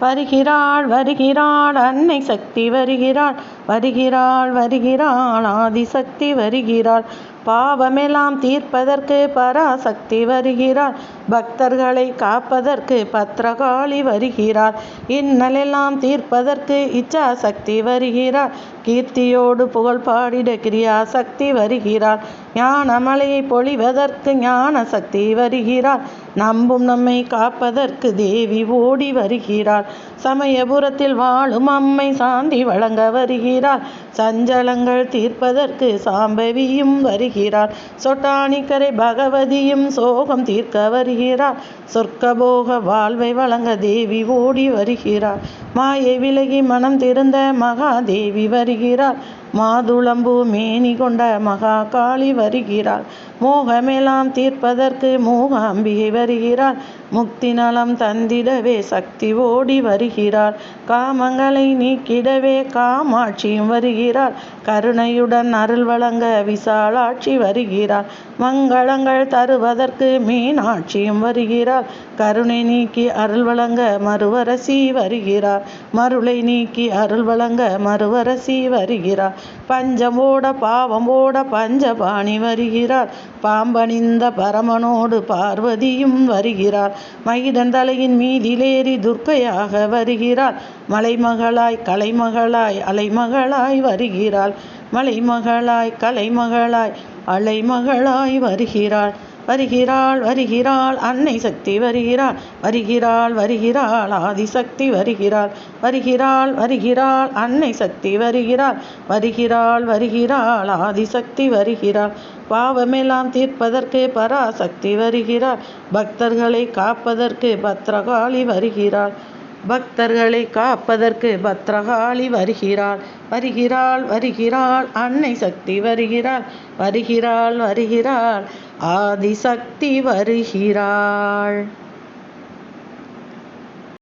வருகிறாள் வருகிறாள் அன்னை சக்தி வருகிறாள் வருகிறாள் வருகிறாள் ஆதிசக்தி வருகிறாள். பாவமெல்லாம் தீர்ப்பதற்கு பராசக்தி வருகிறாள். பக்தர்களை காப்பதற்கு பத்ரகாளி வருகிறாள். இன்னலெல்லாம் தீர்ப்பதற்கு இச்சா சக்தி வருகிறாள். கீர்த்தியோடு புகழ் பாடிட கிரியா சக்தி வருகிறாள். ஞானமலையை பொழிவதற்கு ஞான சக்தி வருகிறாள். நம்பும் நம்மை காப்பதற்கு தேவி ஓடி வருகிறாள் சமயபுரத்தில் வாழும் அம்மை சாந்தி வழங்க வருகிறார். சஞ்சலங்கள் தீர்ப்பதற்கு சாம்பவியும் வருகிறாள் சொட்டானிக்கரை பகவதியும் சோகம் தீர்க்க வருகிறார். சொர்க்கபோக வாழ்வை வழங்க தேவி ஓடி வருகிறாள் மாயை விலகி மனம் திருந்த மகாதேவி வருகிறார். மாதுளம்பூ மேனி கொண்ட மகா காளி வருகிறாள். மோகமெல்லாம் தீர்ப்பதற்கு மூகாம்பிகை வருகிறாள். முக்தி நலம் தந்திடவே சக்தி ஓடி வருகிறாள். காமங்களை நீக்கிடவே காமாட்சியும் வருகிறாள். கருணையுடன் அருள் வழங்க விசாலாட்சி வருகிறாள். மங்களங்கள் தருவதற்கு மீனாட்சியும் வருகிறாள். கருணை நீக்கி அருள் வழங்க மறுவரசி வருகிறார் மருளை நீக்கி அருள் வழங்க மறுவரசி வருகிறார். பஞ்சமோட பாவமோட பஞ்சபாணி வருகிறார். பாம்பணிந்த பரமனோடு பார்வதியும் வருகிறார். மகிடன் தலையின் மீதிலேறி துர்க்கையாக வருகிறாள் மலைமகளாய் கலைமகளாய் அலைமகளாய் வருகிறாள் மலைமகளாய் கலைமகளாய் அலைமகளாய் வருகிறாள் வருகிறாள் வருகிறாள் அன்னை சக்தி வருகிறாள் வருகிறாள் வருகிறாள் ஆதிசக்தி வருகிறாள் வருகிறாள் வருகிறாள் அன்னை சக்தி வருகிறாள் வருகிறாள் வருகிறாள் ஆதிசக்தி வருகிறாள். பாவமெல்லாம் தீர்ப்பதற்கு பராசக்தி வருகிறாள். பக்தர்களை காப்பதற்கு பத்ரகாளி வருகிறாள். பக்தர்களை காப்பதற்கு பத்ரகாளி வருகிறாள். வருகிறாள் வருகிறாள் அன்னை சக்தி வருகிறாள் வருகிறாள் வருகிறாள் ஆதிசக்தி வருகிறாள்.